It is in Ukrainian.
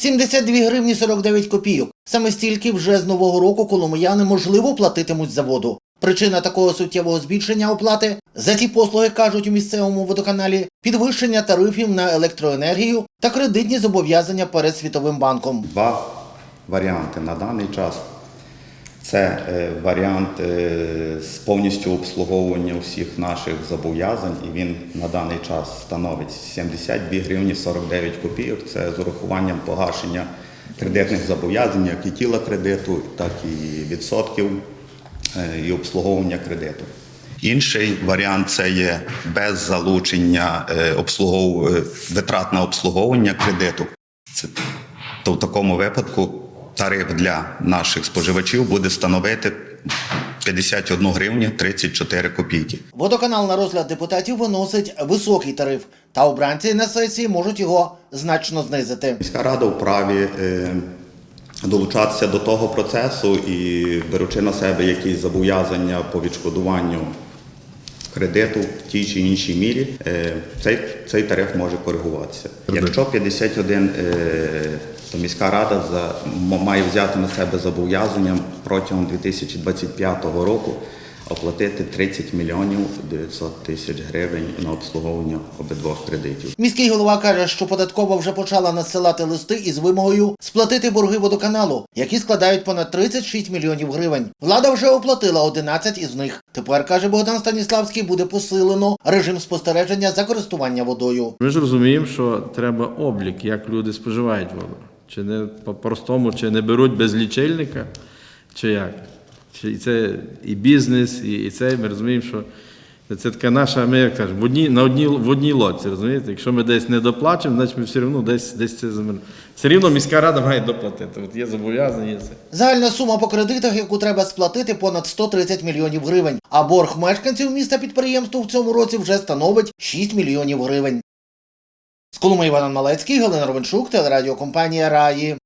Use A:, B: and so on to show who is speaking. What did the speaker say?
A: 72 гривні 49 копійок. Саме стільки вже з нового року коломияни можливо платитимуть за воду. Причина такого суттєвого збільшення оплати за ці послуги кажуть у місцевому водоканалі підвищення тарифів на електроенергію та кредитні зобов'язання перед світовим банком.
B: Два варіанти на даний час. Це е, варіант е, з повністю обслуговування всіх наших зобов'язань, і він на даний час становить 72 гривні 49 копійок. Це з урахуванням погашення кредитних зобов'язань, як і тіла кредиту, так і відсотків е, і обслуговування кредиту. Інший варіант це є без залучення обслугов... витрат на обслуговування кредиту. Це то в такому випадку тариф для наших споживачів буде становити 51 гривню 34 копійки.
A: Водоканал на розгляд депутатів виносить високий тариф, та обранці на сесії можуть його значно знизити.
B: Міська рада вправі е, долучатися до того процесу і беручи на себе якісь зобов'язання по відшкодуванню кредиту в тій чи іншій мірі, е, цей, цей тариф може коригуватися. Якщо 51, е, то міська рада за, має взяти на себе зобов'язання протягом 2025 року оплатити 30 мільйонів 900 тисяч гривень на обслуговування обидвох кредитів.
A: Міський голова каже, що податкова вже почала надсилати листи із вимогою сплатити борги водоканалу, які складають понад 36 мільйонів гривень. Влада вже оплатила 11 із них. Тепер каже Богдан Станіславський, буде посилено режим спостереження за користування водою.
C: Ми ж розуміємо, що треба облік, як люди споживають воду. Чи не по-простому, чи не беруть без лічильника, чи як. Чи це і бізнес, і, і це ми розуміємо, що це така наша, ми як кажемо, в одній, на одній, в одній лодці, розумієте? Якщо ми десь не доплачемо, значить ми все одно десь, десь це замер... Все рівно міська рада має доплатити. От є зобов'язання, це.
A: Загальна сума по кредитах, яку треба сплатити, понад 130 мільйонів гривень. А борг мешканців міста підприємству в цьому році вже становить 6 мільйонів гривень. З Колуми Іван Малецький, Галина Ровеншук, телерадіокомпанія Раї.